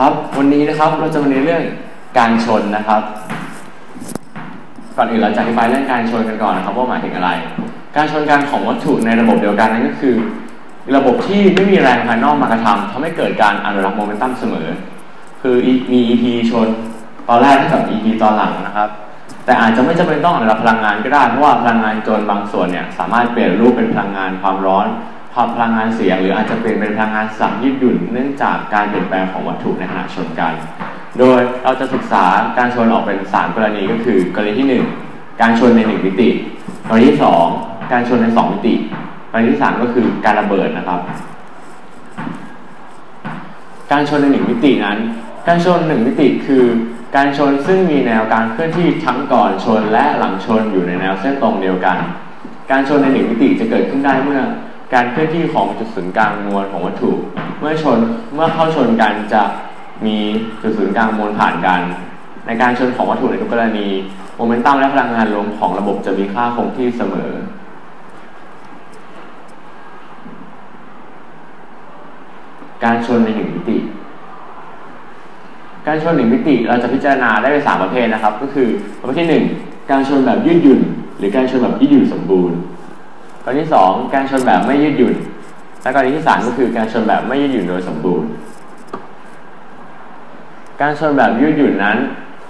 ครับ วันนี้นะครับเราจะมาเรียนเรื่องการชนนะครับ ก่อนอื่นเราจะอธิบายเรื่องการชนกันก่อนนะครับ ว่าหมายถึงอะไร การชนกันของวัตถุในระบบเดียวกันนั่นก็คือ ระบบที่ไม่มีแรงภายนอกมากระทำทำให้เกิดการอนุรักษ์โมเมนตัมเสมอ คือมี EP ชนตอนแรกเท่ากับ EP ตอนหลังนะครับ แต่อาจจะไม่จำเป็นต้องอนุรักษ์พลังงานก็ได้เพราะว่าพลังงานจนบางส่วนเนี่ยสามารถเปลี่ยนรูปเป็นพลังงานความร้อน ความพลังงานเสียง หรืออาจจะเปลี่ยนเป็นพลังงานสัมยืดหยุ่นเนื่องจากการเปลี่ยนแปลงของวัตถุในขณะชนกัน โดยเราจะศึกษาการชนออกเป็น 3 กรณีก็คือ กรณีที่ 1 การชนใน 1 มิติ กรณีที่ 2 การชนใน 2 มิติ กรณีที่ 3 ก็คือการระเบิดนะครับ การชนใน 1 มิตินั้น การชน 1 มิติคือการชนซึ่งมีแนวการเคลื่อนที่ทั้งก่อนชนและหลังชนอยู่ในแนวเส้นตรงเดียวกัน การชนใน1มิติจะเกิดขึ้นได้เมื่อ การเคลื่อนที่ของจุดศูนย์กลางมวลของวัตถุ เมื่อชนเมื่อเข้าชนกันจะมีจุดศูนย์กลางมวลผ่านกัน ในการชนของวัตถุในทุกกรณีโมเมนตัมและพลังงานรวมของระบบจะมีค่าคงที่เสมอ การชนในหนึ่งมิติ การชนหนึ่งมิติเราจะพิจารณาได้เป็นสามประเภทนะครับ ก็คือประเภทที่หนึ่งการชนแบบยืดหยุ่น หรือการชนแบบยืดหยุ่นสมบูรณ์ กรณีที่2การชนแบบไม่ยืดหยุ่น และกรณีที่3ก็คือการชนแบบไม่ยืดหยุ่นโดยสมบูรณ์ การชนแบบยืดหยุ่นนั้น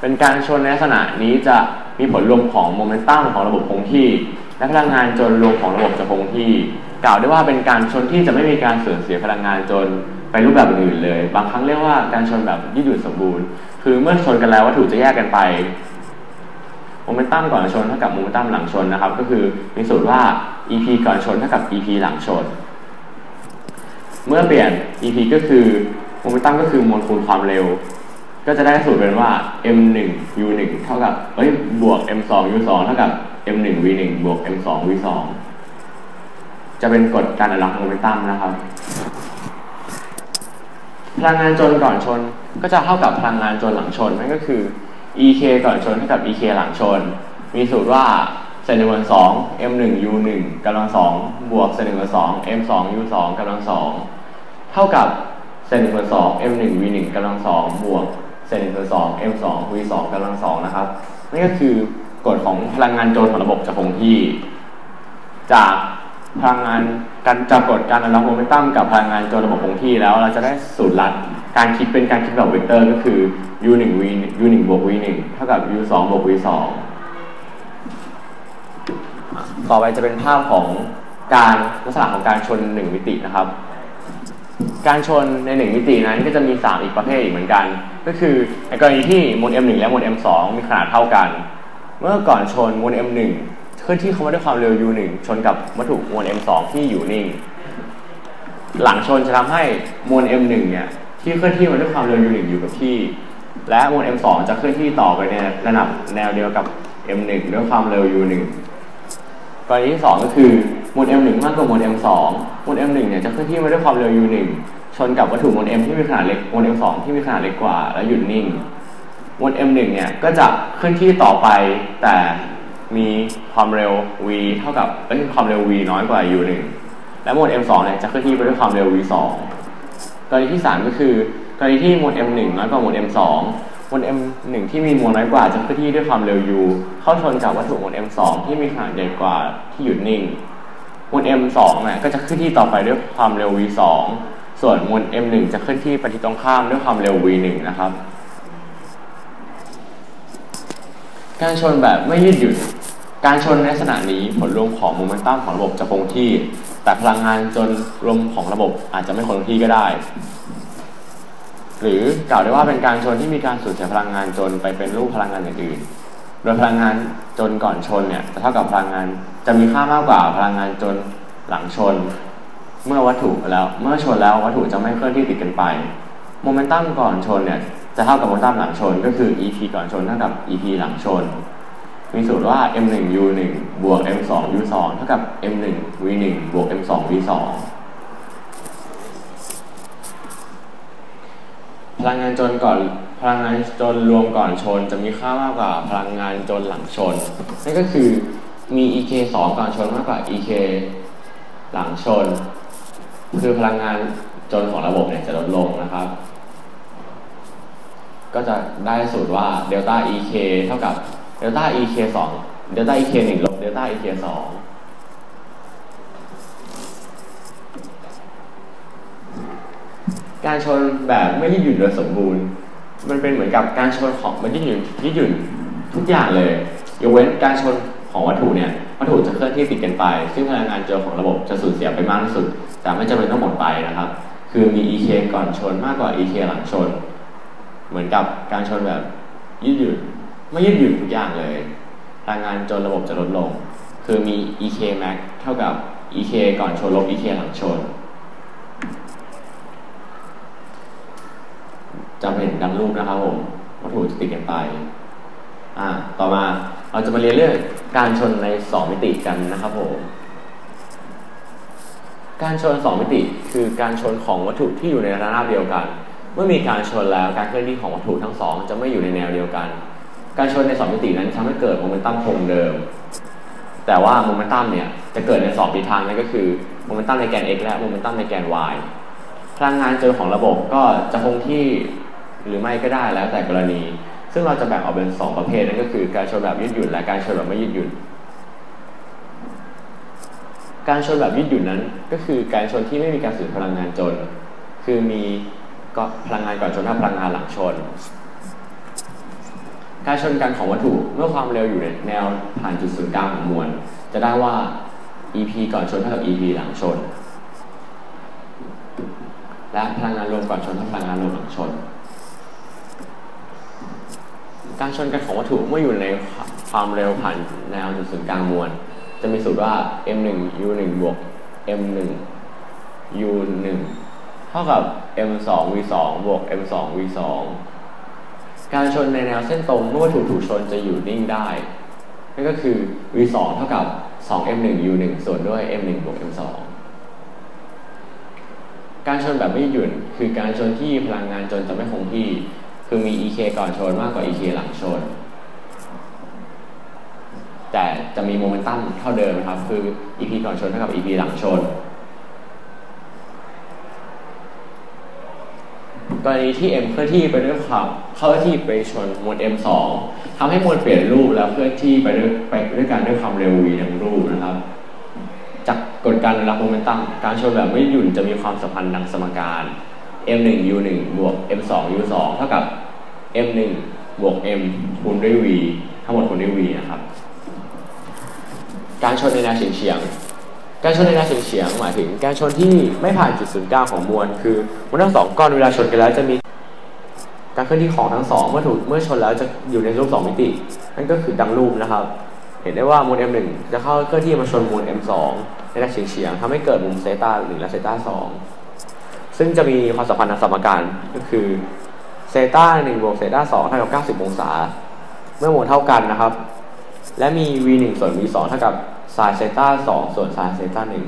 เป็นการชนในลักษณะนี้จะมีผลรวมของโมเมนตัมของระบบคงที่ และพลังงานจนรวมของระบบจะคงที่ กล่าวได้ว่าเป็นการชนที่จะไม่มีการสูญเสียพลังงานจนไปรูปแบบอื่นเลย บางครั้งเรียกว่าการชนแบบยืดหยุ่นสมบูรณ์ คือเมื่อชนกันแล้ววัตถุจะแยกกันไป โมเมนตัมก่อนชนเท่ากับโมเมนตัมหลังชนนะครับ ก็คือมีสูตรว่า EP ก่อนชนเท่ากับ EP หลังชน เมื่อเปลี่ยน EP ก็คือโมเมนตัมก็คือมวลคูณความเร็ว ก็จะได้สูตรเป็นว่า m1 u1 เท่ากับเอ้ยบวก m2 u2 เท่ากับ m1 v1 บวก m2 v2 จะเป็นกฎการอนุรักษ์โมเมนตัมนะครับ พลังงานจนก่อนชนก็จะเท่ากับพลังงานจนหลังชนนั่นก็คือ ek ก่อนชนเท่ากับ ek หลังชน มีสูตรว่าเศษหนึ่งส่วนสอง m หนึ่ง u หนึ่งกำลังสองบวกเศษหนึ่งส่วนสอง m สอง u สองกำลังสองเท่ากับเศษหนึ่งส่วนสอง m หนึ่ง v หนึ่งกำลังสองบวกเศษหนึ่งส่วนสอง m สอง v สองกำลังสองนะครับนี่ก็คือกฎของพลังงานโจรของระบบจะคงที่ จากพลังงานการจับกฎการอนุรักษ์โมเมนตัมกับพลังงานโจรระบบคงที่แล้วเราจะได้สูตรลัด การคิดเป็นการคิดแบบเวกเตอร์ก็คือ u 1 v u 1บวก v 1เท่ากับ u 2บวก v 2ต่อไปจะเป็นภาพของการลักษณะของการชนหนึ่งมิตินะครับ การชนในหนึ่งมิตินั้นก็จะมี 3 อีกประเภทอีกเหมือนกัน ก็คือในกรณีที่มวล m1 และมวล m2 มีขนาดเท่ากัน เมื่อก่อนชนมวล m1 เคลื่อนที่เข้ามาด้วยความเร็ว u1 ชนกับวัตถุมวล m2 ที่อยู่นิ่ง หลังชนจะทำให้มวล m1 เนี่ย ที่เคลื่อนที่มาด้วยความเร็ว u1 อยู่กับที่ และมวล m2 จะเคลื่อนที่ต่อไปในระดับแนวเดียวกับ m1 ด้วยความเร็ว u1 กรณีที่ 2 ก็คือมวล m1 มากกว่ามวล m2 มวล m1 เนี่ยจะเคลื่อนที่มาด้วยความเร็ว u1 ชนกับวัตถุมวล m ที่มีขนาดเล็กมวล m2 ที่มีขนาดเล็กกว่าและหยุดนิ่งมวล m1 เนี่ยก็จะเคลื่อนที่ต่อไปแต่มีความเร็ว v เท่ากับเอ้ยความเร็ว v น้อยกว่า u1 และมวล m2 เนี่ยจะเคลื่อนที่ไปด้วยความเร็ว v2 กรณีที่ 3 ก็คือกรณีที่มวล m1 น้อยกว่ามวล m2 มวล m1 ที่มีมวลน้อยกว่าจะเคลื่อนที่ด้วยความเร็ว u เข้าชนกับวัตถุมวล m2 ที่มีขนาดใหญ่กว่าที่หยุดนิ่งมวล m2 เนี่ยก็จะเคลื่อนที่ต่อไปด้วยความเร็ว v2 ส่วนมวล m1 จะเคลื่อนที่ไปทิศตรงข้ามด้วยความเร็ว v1 นะครับ การชนแบบไม่ยืดหยุ่นการชนในลักษณะนี้ผลรวมของโมเมนตัมของระบบจะคงที่ แต่พลังงานจนรวมของระบบอาจจะไม่คงที่ก็ได้ หรือกล่าวได้ว่าเป็นการชนที่มีการสูญเสียพลังงานจนไปเป็นรูปพลังงานอื่นๆ โดยพลังงานจนก่อนชนเนี่ยจะเท่ากับพลังงานจะมีค่ามากกว่าพลังงานจนหลังชน เมื่อวัตถุแล้วเมื่อชนแล้ววัตถุจะไม่เคลื่อนที่ติดกันไปโมเมนตัมก่อนชนเนี่ยจะเท่ากับโมเมนตัมหลังชนก็คือ EP ก่อนชนเท่ากับ EP หลังชน มีสูตรว่า m1 u1 บวก m2 u2 เท่ากับ m1 v1 บวก m2 v2 พลังงานจนก่อนพลังงานจนรวมก่อนชน จะมีค่ามากกว่าพลังงานจนหลังชนนั่นก็คือมี ek 2ก่อนชนมากกว่า ek หลังชน คือพลังงานจนของระบบเนี่ยจะลดลงนะครับ ก็จะได้สูตรว่าเดลต้า ek เท่ากับ เดลต้า ek 2เดลต้า ek 1ลบเดลต้า ek 2การชนแบบไม่ยืดหยุ่นโดยสมบูรณ์ มันเป็นเหมือนกับการชนของมันยืดหยุ่นยืดหยุ่นทุกอย่างเลยยกเว้นการชนของวัตถุเนี่ยวัตถุจะเคลื่อนที่ติดกันไป ซึ่งพลังงานเจอของระบบจะสูญเสียไปมากที่สุด แต่ไม่จำเป็นต้องหมดไปนะครับ คือมี ek ก่อนชนมากกว่า ek หลังชน เหมือนกับการชนแบบยืดหยุ่น ไม่ยืดหยุ่นทุกอย่างเลยพลังงานจนระบบจะลดลง คือมี ek max เท่ากับ ek ก่อนชนลบ ek หลังชนจำเป็นดังรูปนะครับผมวัตถุจะติดกันไป อ่า ต่อมาเราจะมาเรียนเรื่องการชนใน 2 มิติกันนะครับผม การชน 2 มิติคือการชนของวัตถุที่อยู่ในระนาบเดียวกัน เมื่อมีการชนแล้วการเคลื่อนที่ของวัตถุทั้งสองจะไม่อยู่ในแนวเดียวกัน การชนใน2มิตินั้นทำให้เกิดโมเมนตัมคงเดิม แต่ว่าโมเมนตัมเนี่ยจะเกิดใน2ทิศทางนั่นก็คือโมเมนตัมในแกน x และโมเมนตัมในแกน y พลังงานเจอของระบบก็จะคงที่หรือไม่ก็ได้แล้วแต่กรณี ซึ่งเราจะแบ่งออกเป็น 2 ประเภทนั่นก็คือการชนแบบยืดหยุ่นและการชนแบบไม่ยืดหยุ่น การชนแบบยืดหยุ่นนั้นก็คือการชนที่ไม่มีการสูญพลังงานจน คือมีก็พลังงานก่อนชนกับพลังงานหลังชน การชนกันของวัตถุเมื่อความเร็วอยู่ในแนวผ่านจุดศูนย์กลางของมวล จะได้ว่า EP ก่อนชนเท่ากับ EP หลังชน และพลังงานรวมก่อนชนเท่าพลังงานรวมหลังชน การชนกันของวัตถุเมื่ออยู่ในความเร็วผ่านแนวจุดศูนย์กลางมวล จะมีสูตรว่า m1 u1 บวก m1 u1 เท่ากับ m2 v2 บวก m2 v2 การชนในแนวเส้นตรงเมื่อวัตถุถูกชนจะอยู่นิ่งได้ นั่นก็คือ v2 เท่ากับ 2m1 u1 ส่วนด้วย m1 บวก m2 การชนแบบไม่หยุดคือการชนที่พลังงานจนจะไม่คงที่ คือมี ek ก่อนชนมากกว่า ek หลังชน แต่จะมีโมเมนตัมเท่าเดิมครับ คือ ep ก่อนชนเท่ากับ ep หลังชน กรณีที่ m เคลื่อนที่ไปด้วยความเคลื่อนที่ไปชนมวล m 2ทำให้มวลเปลี่ยนรูปแล้วเคลื่อนที่ไปด้วยไปด้วยกันด้วยความเร็ว v ทั้งรูปนะครับ จากกฎการรับโมเมนตัมการชนแบบไม่หยุ่นจะมีความสัมพันธ์ดังสมการ m1 u1 บวก m2 u2 เท่ากับ m1 บวก m คูณด้วย v ทั้งหมดคูณด้วย v นะครับ การชนในแนวเฉียง การชนในแนวเฉียงเฉียงหมายถึงการชนที่ไม่ผ่านจุดศูนย์กลางของมวลคือมวลทั้งสองก้อนเวลาชนกันแล้วจะมีการเคลื่อนที่ของทั้งสองเมื่อถูกเมื่อชนแล้วจะอยู่ในรูปสองมิตินั่นก็คือดังรูปนะครับ เห็นได้ว่ามวล m1 จะเข้าเคลื่อนที่มาชนมวล m2 ในแนวเฉียงเฉียงทำให้เกิดมุมเซตาหนึ่งและเซตาสองซึ่งจะมีความสัมพันธ์ทางสมการก็คือเซตาหนึ่งบวกเซตาสองเท่ากับเก้าสิบองศา เมื่อโมเท่ากันนะครับ และมี v หนึ่งส่วน v สองเท่ากับ ไซนเซต้าสองส่วนไซนเซต้าหนึ่ง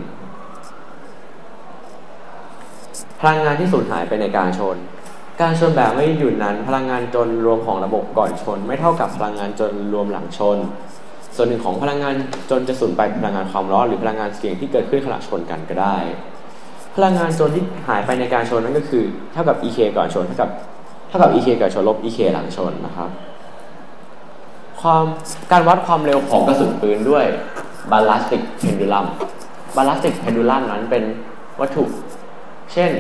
พลังงานที่สูญหายไปในการชน การชนแบบไม่หยุดนั้น พลังงานจนรวมของระบบก่อนชน ไม่เท่ากับพลังงานจนรวมหลังชน ส่วนหนึ่งของพลังงานจนจะสูญไปพลังงานความร้อนหรือพลังงานเสียงที่เกิดขึ้นขณะชนกันก็ได้ พลังงานจนที่หายไปในการชนนั้นก็คือ เท่ากับ ek ก่อนชนเท่ากับเท่ากับ ek ก่อนชนลบ ek หลังชนนะครับ ความการวัดความเร็วของกระสุนปืนด้วย ballistic pendulum ballistic pendulum นั้นเป็นวัตถุ เช่น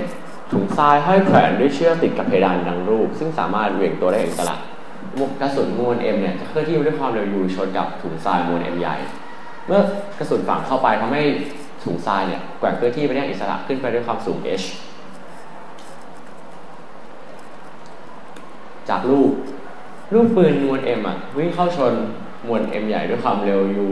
ถุงทรายห้อยแขวนด้วยเชือกติดกับเพดานดังรูป ซึ่งสามารถเหวี่ยงตัวได้อิสระกกระสุนมวล m เนี่ยจะเคลื่อนที่ด้วยความเร็ว u ชนกับถุงทรายมวล m ใหญ่ เมื่อกระสุนฝังเข้าไปทำให้ถุงทรายเนี่ยแกว่งเคลื่อนที่ไปได้อิสระขึ้นไปด้วยความสูง h จากรูปลูกปืนมวล m อะวิ่งเข้าชนมวล m ใหญ่ด้วยความเร็ว u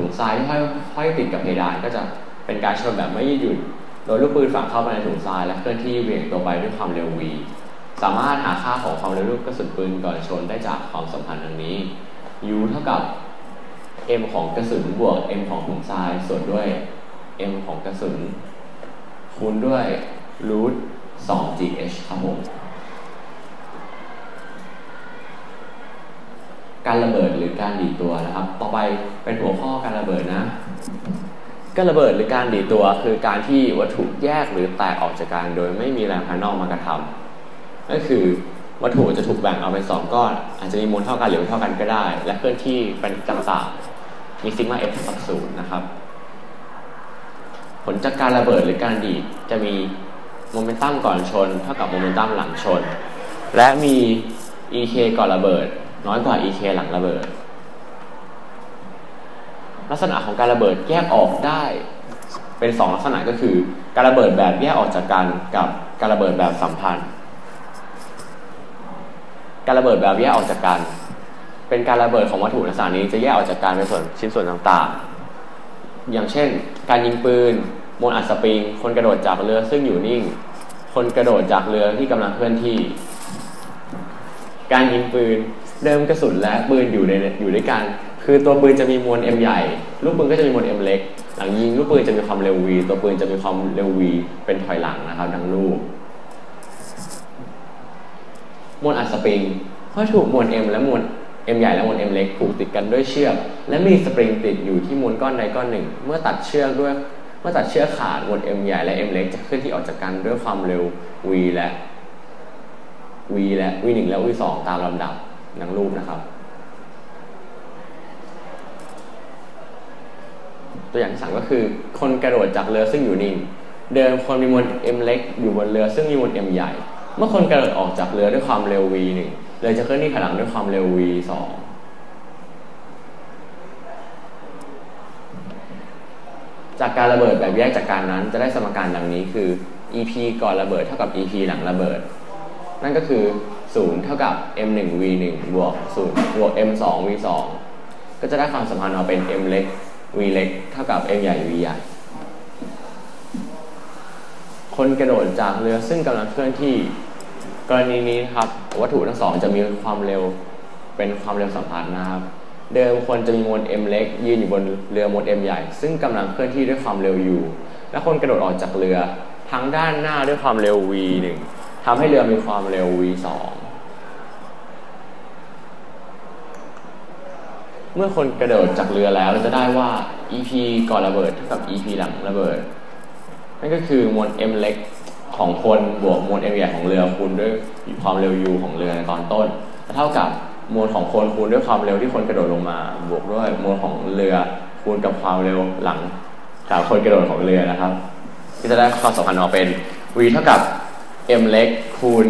ถุงทรายที่ห้อยห้อยติดกับเพดานก็จะเป็นการชนแบบไม่ยืดหยุ่นโดยลูกปืนฝังเข้าไปในถุงทรายและเคลื่อนที่เหวี่ยงตัวไปด้วยความเร็ว v สามารถหาค่าของความเร็วลูกกระสุนปืนก่อนชนได้จากความสัมพันธ์ดังนี้ u เท่ากับ m ของกระสุนบวก m ของถุงทรายส่วนด้วย m ของกระสุนคูณด้วย root 2 gh ครับผม การระเบิดหรือการดีตัวนะครับ ต่อไปเป็นหัวข้อการระเบิดนะการระเบิดหรือการดีตัวคือการที่วัตถุแยกหรือแตกออกจากกันโดยไม่มีแรงภายนอกมากระทำก็คือวัตถุจะถูกแบ่งเอาเป็นสองก้อน อาจจะมีมวลเท่ากันหรือไม่เท่ากันก็ได้ และเคลื่อนที่เป็นต่างๆมีซิกมาเท่ากับศูนย์นะครับ ผลจากการระเบิดหรือการดีดจะมีโมเมนตัมก่อนชน เท่ากับโมเมนตัมหลังชน และมี ek ก่อนระเบิด น้อยกว่า ek หลังระเบิด ลักษณะของการระเบิดแยกออกได้ เป็น 2 ลักษณะก็คือ การระเบิดแบบแยกออกจากกันกับการระเบิดแบบสัมพันธ์ การระเบิดแบบแยกออกจากกันเป็นการระเบิดของวัตถุลักษณะนี้จะแยกออกจากกันเป็นส่วนชิ้นส่วนต่างๆ อย่างเช่น การยิงปืนมวลอัดสปริง คนกระโดดจากเรือซึ่งอยู่นิ่ง คนกระโดดจากเรือที่กำลังเคลื่อนที่ การยิงปืน เดิมกระสุนและปืนอยู่ในอยู่ด้วยกัน คือตัวปืนจะมีมวล M ใหญ่ ลูกปืนก็จะมีมวล M เล็ก หลังยิงลูกปืนจะมีความเร็ว v ตัวปืนจะมีความเร็ว v เป็นถอยหลังนะครับดังลูก มวลอัดสปริงเพราะถูกมวล M และมวล M ใหญ่และมวล M เล็กผูกติดกันด้วยเชือก และมีสปริงติดอยู่ที่มวลก้อนใดก้อนหนึ่ง เมื่อตัดเชือกด้วย เมื่อตัดเชือกขาดมวล M ใหญ่และ M เล็กจะเคลื่อนที่ออกจากกันด้วยความเร็ว v และ v และ v 1และ v 2ตามลำดับ ดังรูปนะครับ ตัวอย่างที่สามก็คือคนกระโดดจากเรือซึ่งอยู่นิ่ง เดิมคนมีมวล m เล็กอยู่บนเรือซึ่งมีมวล m ใหญ่ เมื่อคนกระโดดออกจากเรือด้วยความเร็ว v 1เรือจะเคลื่อนที่ถอยหลังด้วยความเร็ว v 2จากการระเบิดแบบแยกจากการนั้นจะได้สมการดังนี้คือ EP ก่อนระเบิดเท่ากับ EP หลังระเบิด นั่นก็คือ 0 เท่ากับ m 1 v 1 บวก0บวก m 2 v 2 ก็จะได้ความสัมพันธ์ออกเป็น m เล็ก v เล็กเท่ากับ m ใหญ่ v ใหญ่ คนกระโดดจากเรือซึ่งกำลังเคลื่อนที่กรณีนี้นครับ วัตถุทั้งสองจะมีความเร็วเป็นความเร็วสัมพันธ์นะครับเดิมคนจะมีมวล m เล็กยืนอยู่บนเรือมวล m ใหญ่ ซึ่งกำลังเคลื่อนที่ด้วยความเร็ว u และคนกระโดดออกจากเรือทางด้านหน้าด้วยความเร็ว v 1 ทำให้เรือมีความเร็ว v 2 เมื่อคนกระโดดจากเรือแล้วเราจะได้ว่า EP ก่อนระเบิดเท่ากับ EP หลังระเบิด นั่นก็คือมวล m เล็กของคนบวกมวล m ใหญ่ของเรือคูณด้วยความเร็ว u ของเรือในตอนต้นเท่ากับมวลของคนคูณด้วยความเร็วที่คนกระโดดลงมา บวกด้วยมวลของเรือคูณกับความเร็วหลังจากคนกระโดดของเรือนะครับก็จะได้ความสัมพันธ์ออกเป็น v เท่ากับ m เล็กคูณ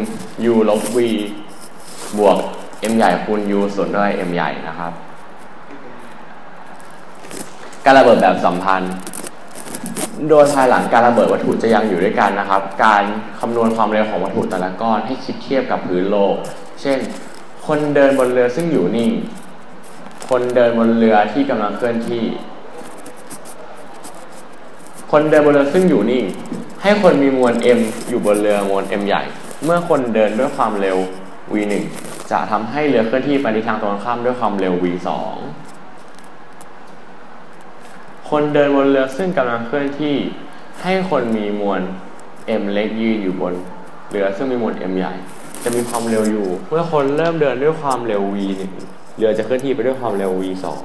u ลบ v บวก m ใหญ่คูณ u ส่วนด้วย m ใหญ่นะครับ การระเบิดแบบสัมพันธ์ โดยภายหลังการระเบิดวัตถุจะยังอยู่ด้วยกันนะครับ การคำนวณความเร็วของวัตถุแต่ละก้อนให้คิดเทียบกับพื้นโลก เช่น คนเดินบนเรือซึ่งอยู่นิ่ง คนเดินบนเรือที่กำลังเคลื่อนที่ คนเดินบนเรือซึ่งอยู่นิ่ง ให้คนมีมวล m อยู่บนเรือมวล m ใหญ่ เมื่อคนเดินด้วยความเร็ว v 1จะทำให้เรือเคลื่อนที่ไปในทางตรงข้ามด้วยความเร็ว v 2คนเดินบนเรือซึ่งกำลังเคลื่อนที่ ให้คนมีมวล m เล็กยืนอยู่บนเรือซึ่งมีมวล m ใหญ่ จะมีความเร็วอยู่ เมื่อคนเริ่มเดินด้วยความเร็ว v 1เรือจะเคลื่อนที่ไปด้วยความเร็ว v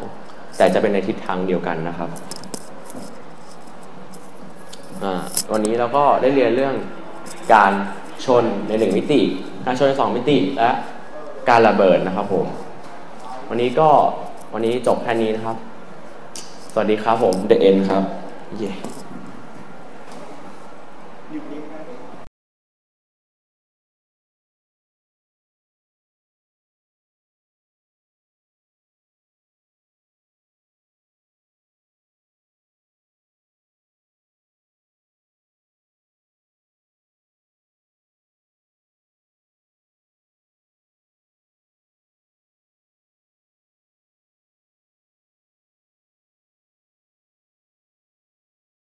2แต่จะเป็นในทิศทางเดียวกันนะครับ วันนี้เราก็ได้เรียนเรื่องการชนในหนึ่งมิติการชนในสองมิติและการระเบิดนะครับผม วันนี้ก็วันนี้จบแค่นี้นะครับ สวัสดีครับผม The End ครับ เย้หยุดนครับ